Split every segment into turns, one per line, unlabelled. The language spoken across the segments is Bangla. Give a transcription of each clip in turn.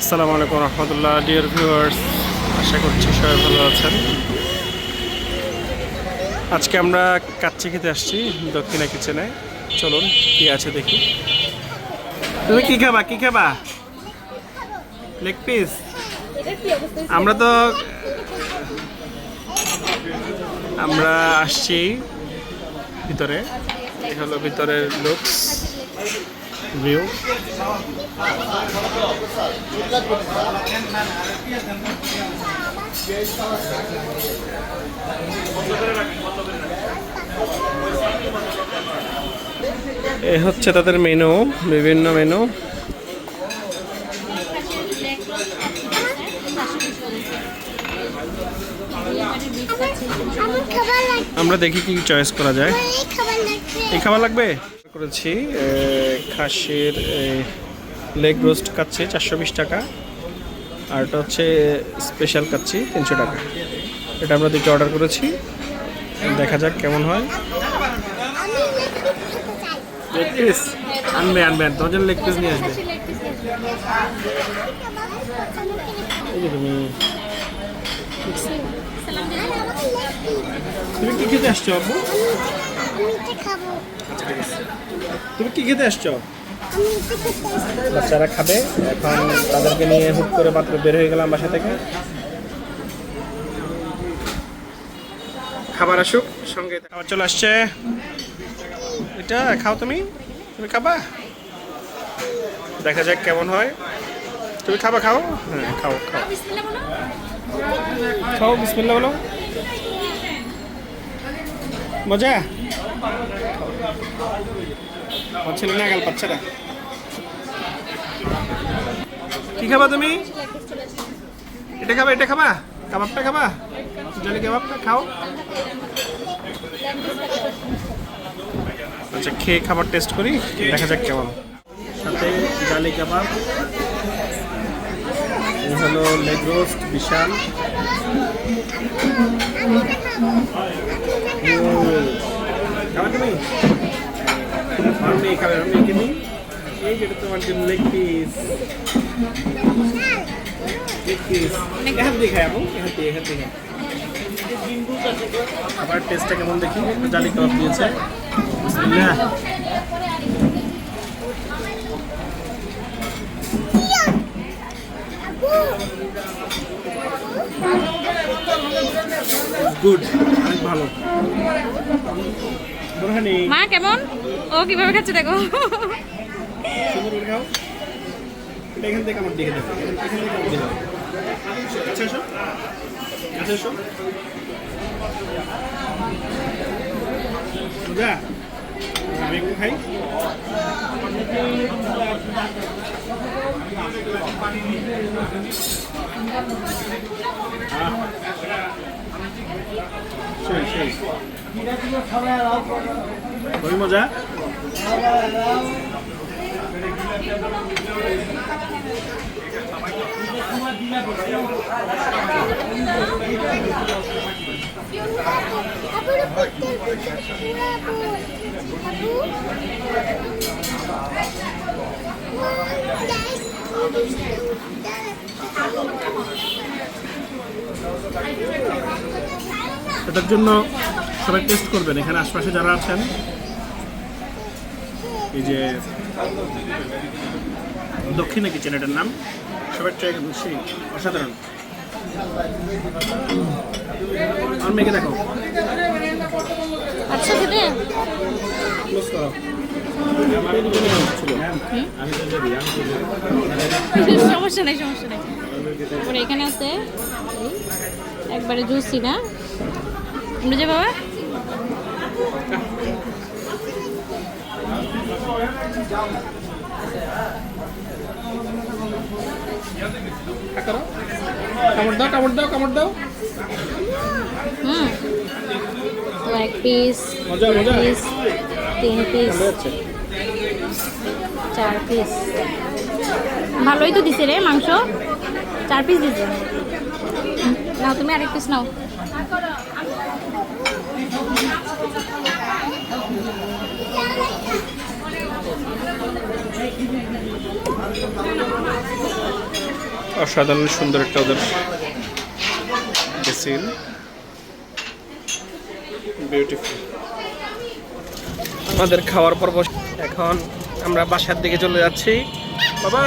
আসসালামু আলাইকুম রহমতুল্লাহ, ডিয়ার ভিউয়ার্স। আশা করছি সবাই ভালো আছেন। আজকে আমরা কাচ্চি খেতে আসছি দক্ষিণা কিচেনে। চলুন, কি আছে দেখি। তুমি কি খাবা? কি খাবা? Leg piece? আমরা তো, আমরা আসছি ভিতরে। এই হলো ভিতরের লুকস। ভিউ এ হচ্ছে তাদের মেনু বিভিন্ন মেনু
আমার
দেখি কি চয়েস করা যায়।
এই খাবার লাগবে?
করেছি খাসির লেগ রোস্ট কাচ্ছি চারশো বিশ টাকা, আর এটা হচ্ছে স্পেশাল কাচ্ছি তিনশো টাকা। এটা আমরা দুটো অর্ডার করেছি, দেখা যাক কেমন হয়।
লেগ পিস
লেগ পিস নিয়ে আসবে। তুমি। আসছো তুমি কি খেতে আসছো? বাচ্চারা খাবে এখন তাদেরকে নিয়ে হুট করে মাত্র বের হয়ে গেলাম বাসা থেকে। খাবার আসুক সঙ্গে খাবার চলে আসছে। এটা খাও তুমি তুমি খাবা? দেখা যাক কেমন হয়। তুমি খাবা খাও? হ্যাঁ খাও খাও। খাও বিসমিল্লা বলো। মজা? কি খাবা তুমি? এটা খাবা এটা খাবা? কাবাবটা খাবা? জলি কাবাবটা খাও। আচ্ছা খেয়ে খাবার টেস্ট করি, দেখা যাক কেমন। সাথে জালি কাবাব। হলো লেগ রোস্ট বিশাল। খাবার তুমি আমি খাবে আমি কিনি এই যেটা তোমার জন্য লেগ পিস লেগ পিস এখান দিয়ে খাই আপু এখান দিয়ে এখান দিয়ে। খাবার টেস্টটা কেমন দেখি জালি কাবাব দিয়েছে বিসমিল্লাহ। গুড অনেক ভালো
মা কেমন? ও কীভাবে খাচ্ছে দেখো।
এখান থেকে আমার দেখো। এখান থেকে আমার দেখো। কাছে এসো। কাছে এসো। যা। আমি একটু খাই। সেই সেই খুবই মজা
আপুর
এটার জন্য সবাই টেস্ট করবেন। এখানে আশপাশে যারা আছেন এই যে দক্ষিণে কিচেন এটার নাম সবাই ট্রাই করবেন সেই অসাধারণ। আর মেয়েকে দেখো।
আচ্ছা
ক্লোজ করো।
সমস্যা নেই সমস্যা নেই। তারপরে এখানে আছে একবারে জুসি না? যে বাবা?
কামড় দাও কামড় দাও কামড় দাও।
হুম। এক পিস পিস তিন পিস চার পিস ভালোই তো দিছে রে মাংস। চার পিস দিছে নাও, তুমি আরেক পিস নাও।
অসাধারণ, সুন্দর একটা ওদের বেসিন বিউটিফুল আমাদের খাওয়ার পর এখন আমরা বাসার দিকে চলে যাচ্ছি। বাবা!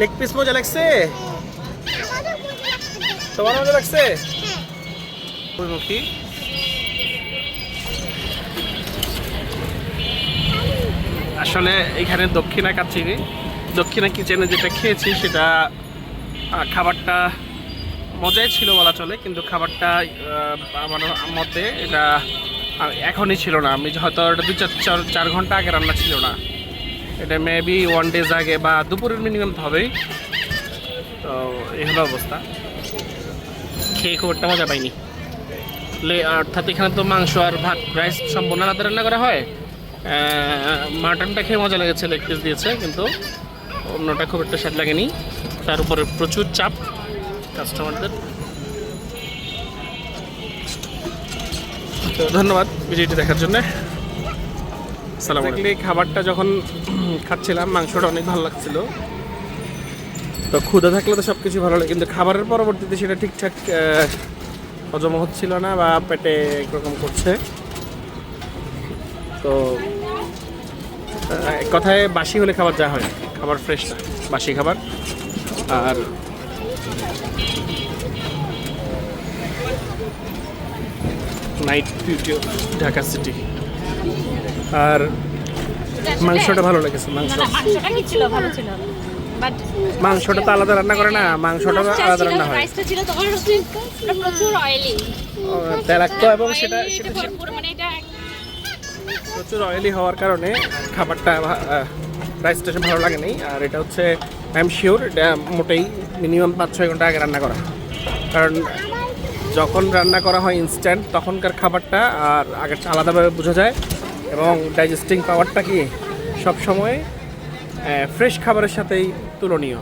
লেগ পিস মজা লাগছে? তোমার মজা লাগছে? মুখী আসলে এখানে দক্ষিণা কাচ্ছি দক্ষিণা কিচেনে যেটা খেয়েছি, সেটা খাবারটা মজাই ছিল বলা চলে, কিন্তু খাবারটা আমার মতে এটা এখনই ছিল না। আমি হয়তো এটা দু চার চার ঘণ্টা আগে রান্না ছিল না। এটা মেবি ওয়ান ডেজ আগে বা দুপুরের মিনিমাম তো হবেই। তো এই হলো অবস্থা। খেয়ে খুব একটা মজা পাইনি। অর্থাৎ এখানে তো মাংস আর ভাত রাইস সম্পূর্ণ আলাদা রান্না করা হয়। মাটনটা খেয়ে মজা লেগেছে লেগ পিস দিয়েছে, কিন্তু অন্যটা খুব একটা স্বাদ লাগেনি। তার উপরে প্রচুর চাপ কাস্টমারদের তো ধন্যবাদ ভিডিওটি দেখার জন্য। সালাম খাবারটা যখন খাচ্ছিলাম, মাংসটা অনেক ভালো লাগছিল। তো ক্ষুদা থাকলে তো সব কিছু ভালো লাগে, কিন্তু খাবারের পরবর্তীতে সেটা ঠিকঠাক হজম হচ্ছিল না বা পেটে একরকম করছে। তো কথায় বাসি হলে খাবার যা হয়, খাবার ফ্রেশ না, বাসি খাবার। আর নাইট বিউটি ঢাকা সিটি আর মাংসটা ভালো লেগেছে মাংস।
না, না, মাংসটা কি ছিল? ভালো ছিল।
মাংসটা তো আলাদা রান্না করে না মাংসটা আলাদা রান্না হয়।
রাইসটা ছিল তোমার প্রচুর অয়েলি
তেলাক্ত এবং সেটা সেটা
মানে এটা
প্রচুর অয়েলি হওয়ার কারণে খাবারটা রাইসটা ভালো লাগে নাই। আর এটা হচ্ছে আই এম শিওর এটা মোটেই মিনিমাম পাঁচ ছয় ঘণ্টা আগে রান্না করা। কারণ যখন রান্না করা হয় ইনস্ট্যান্ট তখনকার খাবারটা আর আগেরটা আলাদাভাবে বোঝা যায়। এবং ডাইজেস্টিং পাওয়ারটা কি সব সময় ফ্রেশ খাবারের সাথেই তুলনীয়?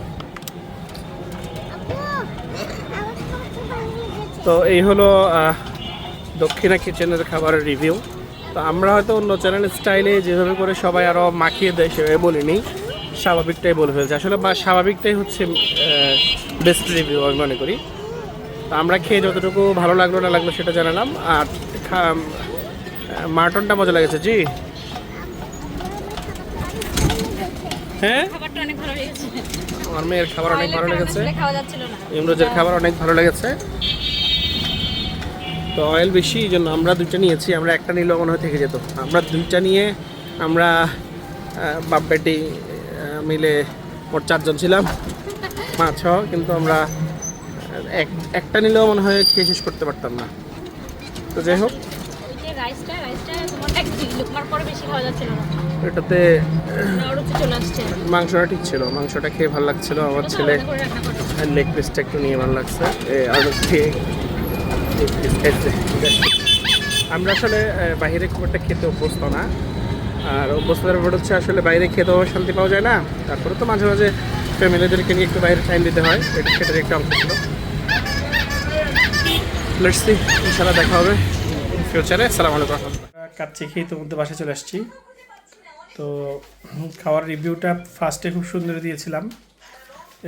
তো এই হলো দক্ষিণা কিচেনের খাবারের রিভিউ তো আমরা হয়তো অন্য চ্যানেল স্টাইলে যেভাবে করে সবাই আরও মাখিয়ে দেয় সেভাবে বলিনি, স্বাভাবিকটাই বলে ফেলছে। আসলে বা, স্বাভাবিকটাই হচ্ছে বেস্ট রিভিউ আমি মনে করি। তো আমরা খেয়ে যতটুকু ভালো লাগল না লাগল সেটা জানালাম। আর মাটনটা মজা লেগেছে জি। হ্যাঁ?
খাবারটা অনেক ভালো লেগেছে।
আমার মেয়ের খাবার অনেক ভালো লেগেছে। ইমরোজের খাবার অনেক ভালো লেগেছে। তো অয়েল বেশি এই জন্য আমরা দুইটা নিয়েছি আমরা একটা নিলেও মনে হয় থেকে যেত। আমরা দুইটা নিয়ে আমরা বাপ বেটি মিলে মোট চারজন ছিলাম পাঁচ ছ কিন্তু আমরা এক একটা নিলেও মনে হয় খেয়ে শেষ করতে পারতাম না। তো যাই হোক।
রাইসটা রাইসটা তোমার এক দুই লুকমার পরে বেশি খাওয়া যাচ্ছিল না।
এটাতে মাংসটা ঠিক ছিল মাংসটা খেয়ে ভালো লাগছিল। আমার ছেলে। লেগ পিসটা একটু নিয়ে ভালো লাগছে। piece খাইছে। আমরা আসলে বাইরে খুব একটা খেতে অভ্যস্ত না। আর অভ্যস্ততার ব্যাপার হচ্ছে আসলে বাইরে খেতেও শান্তি পাওয়া যায় না। তারপরে তো মাঝে মাঝে ফ্যামিলিদেরকে নিয়ে একটু বাইরে টাইম দিতে হয়। এটা সেটার একটা অংশ ছিল। লেটস দেখা হবে। ফিউচারে সালাম আলাইকুম কাচ্চি খেয়ে মধ্যে বাসায় চলে আসছি। তো, খাওয়ার রিভিউটা ফার্স্টে খুব সুন্দর দিয়েছিলাম।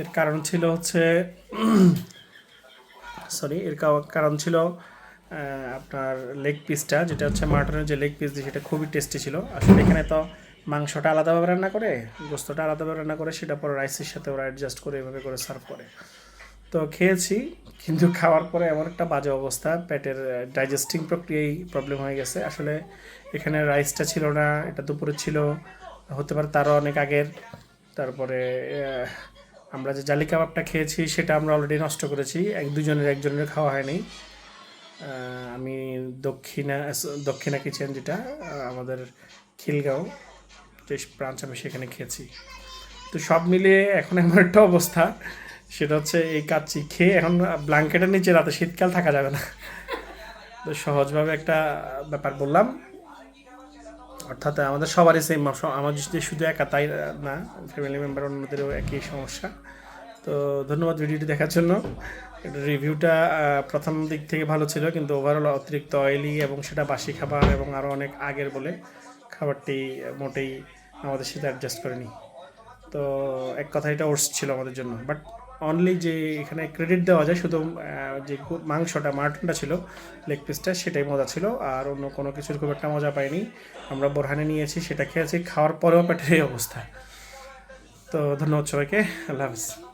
এর কারণ ছিল হচ্ছে সরি এর কারণ ছিল আপনার লেগ পিসটা যেটা হচ্ছে মাটনের যে লেগ পিস সেটা খুবই টেস্টি ছিল। আসলে এখানে তো মাংসটা আলাদাভাবে রান্না করে, গোস্তটা আলাদাভাবে রান্না করে, সেটা পরে রাইসের সাথে ওরা অ্যাডজাস্ট করে, এভাবে করে সার্ভ করে। তো খেয়েছি, কিন্তু খাওয়ার পরে এমন একটা বাজে অবস্থা, পেটের ডাইজেস্টিং প্রক্রিয়ায় প্রবলেম হয়ে গেছে। আসলে এখানে রাইসটা ছিল না, এটা দুপুরে ছিল, হতে পারে তারও অনেক আগের। তারপরে আমরা যে জালি কাবাবটা খেয়েছি, সেটা আমরা অলরেডি নষ্ট করেছি। এক দুজনের একজনের খাওয়া হয়নি। আমি দক্ষিণা দক্ষিণা কিচেন যেটা আমাদের খিলগাঁও, যে ব্রাঞ্চ আমি সেখানে খেয়েছি। তো সব মিলিয়ে এখন এমন একটা অবস্থা সেটা হচ্ছে এই কাচ্চি খেয়ে এখন ব্ল্যাঙ্কেটের নিচে রাতে, শীতকাল থাকা যাবে না। তো সহজভাবে একটা ব্যাপার বললাম। অর্থাৎ আমাদের সবারই সেম আমার যে শুধু একা, তাই না? ফ্যামিলি মেম্বার অন্যদেরও একই সমস্যা। তো ধন্যবাদ ভিডিওটি দেখার জন্য। রিভিউটা প্রথম দিক থেকে ভালো ছিল, কিন্তু ওভারঅল অতিরিক্ত অয়েলি এবং সেটা বাসি খাবার এবং আরও অনেক আগের বলে খাবারটি মোটেই আমাদের সাথে অ্যাডজাস্ট করেনি। তো এক কথা এটা ওর্স ছিল আমাদের জন্য। বাট অনলি যে এখানে ক্রেডিট দেওয়া যায়, শুধু যে মাংসটা, মাটনটা ছিল লেগ পিসটা সেটাই মজা ছিল। আর অন্য কোনো কিছুর খুব একটা মজা পাইনি। আমরা বোরহানে নিয়েছি, সেটা খেয়েছি, খাওয়ার পরেও পেটের অবস্থা। তো ধন্যবাদ সবাইকে, আল্লাহ হাফিজ।